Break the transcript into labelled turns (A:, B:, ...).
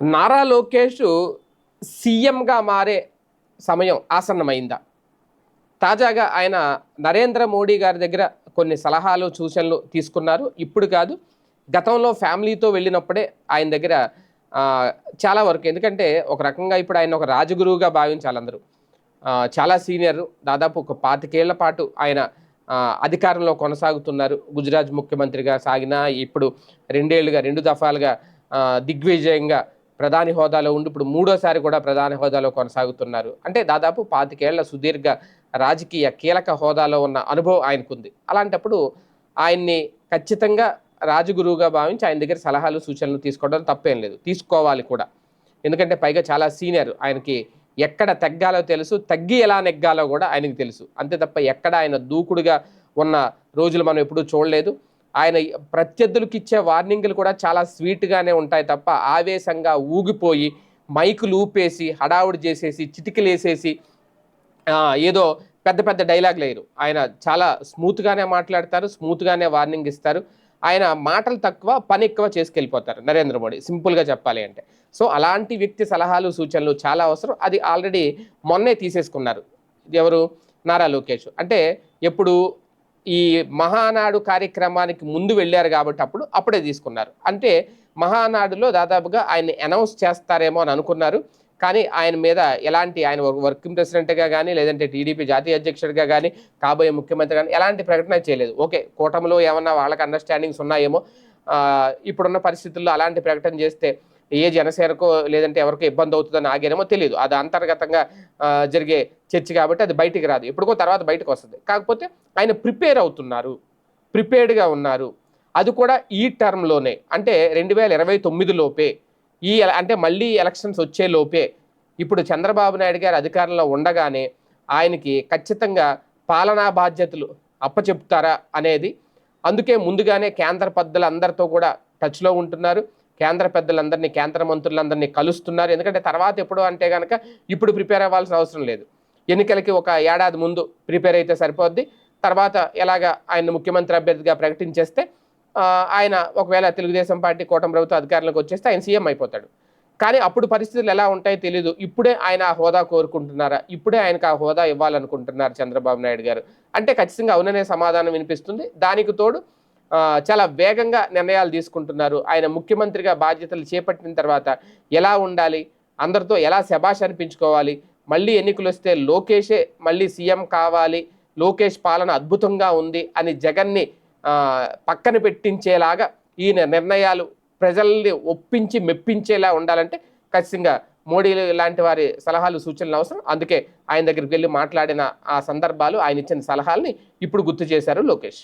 A: నారా లోకేష్ సీఎంగా మారే సమయం ఆసన్నమైందా? తాజాగా ఆయన నరేంద్ర మోడీ గారి దగ్గర కొన్ని సలహాలు సూచనలు తీసుకున్నారు. ఇప్పుడు కాదు గతంలో ఫ్యామిలీతో వెళ్ళినప్పుడే ఆయన దగ్గర చాలా వరకు. ఎందుకంటే ఒక రకంగా ఇప్పుడు ఆయన ఒక రాజగురువుగా భావించాలి అందరూ. చాలా సీనియర్ దాదాపు ఒక పాతికేళ్ళ పాటు ఆయన అధికారంలో కొనసాగుతున్నారు. గుజరాత్ ముఖ్యమంత్రిగా సాగిన ఇప్పుడు రెండేళ్ళుగా రెండు దఫాలుగా దిగ్విజయంగా ప్రధాని హోదాలో ఉండి ఇప్పుడు మూడోసారి కూడా ప్రధాని హోదాలో కొనసాగుతున్నారు. అంటే దాదాపు పాతికేళ్ళ సుదీర్ఘ రాజకీయ కీలక హోదాలో ఉన్న అనుభవం ఆయనకుంది. అలాంటప్పుడు ఆయన్ని ఖచ్చితంగా రాజగురువుగా భావించి ఆయన దగ్గర సలహాలు సూచనలు తీసుకోవడం తప్పేం లేదు. తీసుకోవాలి కూడా. ఎందుకంటే పైగా చాలా సీనియర్. ఆయనకి ఎక్కడ తగ్గాలో తెలుసు. తగ్గి ఎలా నెగ్గాలో కూడా ఆయనకు తెలుసు. అంతే తప్ప ఎక్కడ ఆయన దూకుడుగా ఉన్న రోజులు మనం ఎప్పుడూ చూడలేదు. ఆయన ప్రత్యర్థులకు ఇచ్చే వార్నింగ్లు కూడా చాలా స్వీట్గానే ఉంటాయి తప్ప ఆవేశంగా ఊగిపోయి మైకులు ఊపేసి హడావుడి చేసేసి చిటికలేసేసి ఏదో పెద్ద పెద్ద డైలాగ్ లేరు. ఆయన చాలా స్మూత్గానే మాట్లాడతారు స్మూత్గానే వార్నింగ్ ఇస్తారు. ఆయన మాటలు తక్కువ పని ఎక్కువ చేసుకెళ్ళిపోతారు నరేంద్ర మోడీ. సింపుల్గా చెప్పాలి అంటే. సో అలాంటి వ్యక్తి సలహాలు సూచనలు చాలా అవసరం. అది ఆల్రెడీ మొన్నే తీసేసుకున్నారు. ఎవరు? నారా లోకేష్. అంటే ఎప్పుడు ఈ మహానాడు కార్యక్రమానికి ముందు వెళ్ళారు కాబట్టి అప్పుడు అప్పుడే తీసుకున్నారు. అంటే మహానాడులో దాదాపుగా ఆయన అనౌన్స్ చేస్తారేమో అని అనుకున్నారు. కానీ ఆయన మీద ఎలాంటి ఆయన వర్కింగ్ ప్రెసిడెంట్గా కానీ లేదంటే టీడీపీ జాతీయ అధ్యక్షుడిగా కానీ కాబోయే ముఖ్యమంత్రి కానీ ఎలాంటి ప్రకటన చేయలేదు. ఓకే కూటమిలో ఏమన్నా వాళ్ళకి అండర్స్టాండింగ్స్ ఉన్నాయేమో. ఇప్పుడున్న పరిస్థితుల్లో అలాంటి ప్రకటన చేస్తే ఏ జనసేనకో లేదంటే ఎవరికో ఇబ్బంది అవుతుందని ఆగారేమో తెలియదు. అది అంతర్గతంగా జరిగే చర్చ కాబట్టి అది బయటికి రాదు. ఎప్పుడుకో తర్వాత బయటకు వస్తుంది. కాకపోతే ఆయన ప్రిపేర్ అవుతున్నారు. ప్రిపేర్డ్గా ఉన్నారు. అది కూడా ఈ టర్మ్లోనే. అంటే రెండు వేల ఇరవై తొమ్మిది లోపే ఈ అంటే మళ్ళీ ఎలక్షన్స్ వచ్చే లోపే ఇప్పుడు చంద్రబాబు నాయుడు గారు అధికారంలో ఉండగానే ఆయనకి ఖచ్చితంగా పాలనా బాధ్యతలు అప్పచెప్తారా అనేది అందుకే ముందుగానే కేంద్ర పెద్దలందరితో కూడా టచ్లో ఉంటున్నారు. కేంద్ర పెద్దలందరినీ కేంద్ర మంత్రులందరినీ కలుస్తున్నారు. ఎందుకంటే తర్వాత ఎప్పుడు అంటే కనుక ఇప్పుడు ప్రిపేర్ అవ్వాల్సిన అవసరం లేదు. ఎన్నికలకి ఒక ఏడాది ముందు ప్రిపేర్ అయితే సరిపోద్ది. తర్వాత ఎలాగ ఆయన ముఖ్యమంత్రి అభ్యర్థిగా ప్రకటించేస్తే ఆయన ఒకవేళ తెలుగుదేశం పార్టీ కూటమి ప్రభుత్వ అధికారంలోకి వచ్చేస్తే ఆయన సీఎం అయిపోతాడు. కానీ అప్పుడు పరిస్థితులు ఎలా ఉంటాయో తెలియదు ఇప్పుడే ఆయన ఆ హోదా కోరుకుంటున్నారా? ఇప్పుడే ఆయనకు ఆ హోదా ఇవ్వాలనుకుంటున్నారు చంద్రబాబు నాయుడు గారు. అంటే ఖచ్చితంగా అవుననే సమాధానం వినిపిస్తుంది. దానికి తోడు చాలా వేగంగా నిర్ణయాలు తీసుకుంటున్నారు. ఆయన ముఖ్యమంత్రిగా బాధ్యతలు చేపట్టిన తర్వాత ఎలా ఉండాలి? అందరితో ఎలా శభాష్ అనిపించుకోవాలి మళ్ళీ ఎన్నికలు వస్తే లోకేషే మళ్ళీ సీఎం కావాలి. లోకేష్ పాలన అద్భుతంగా ఉంది అని జగన్ని పక్కన పెట్టించేలాగా ఈయన నిర్ణయాలు ప్రజల్ని ఒప్పించి మెప్పించేలా ఉండాలంటే ఖచ్చితంగా మోడీ లాంటి వారి సలహాలు సూచనలు అవసరం. అందుకే ఆయన దగ్గరికి వెళ్ళి మాట్లాడిన ఆ సందర్భాలు ఆయన ఇచ్చిన సలహాలని ఇప్పుడు గుర్తు చేశారు లోకేష్.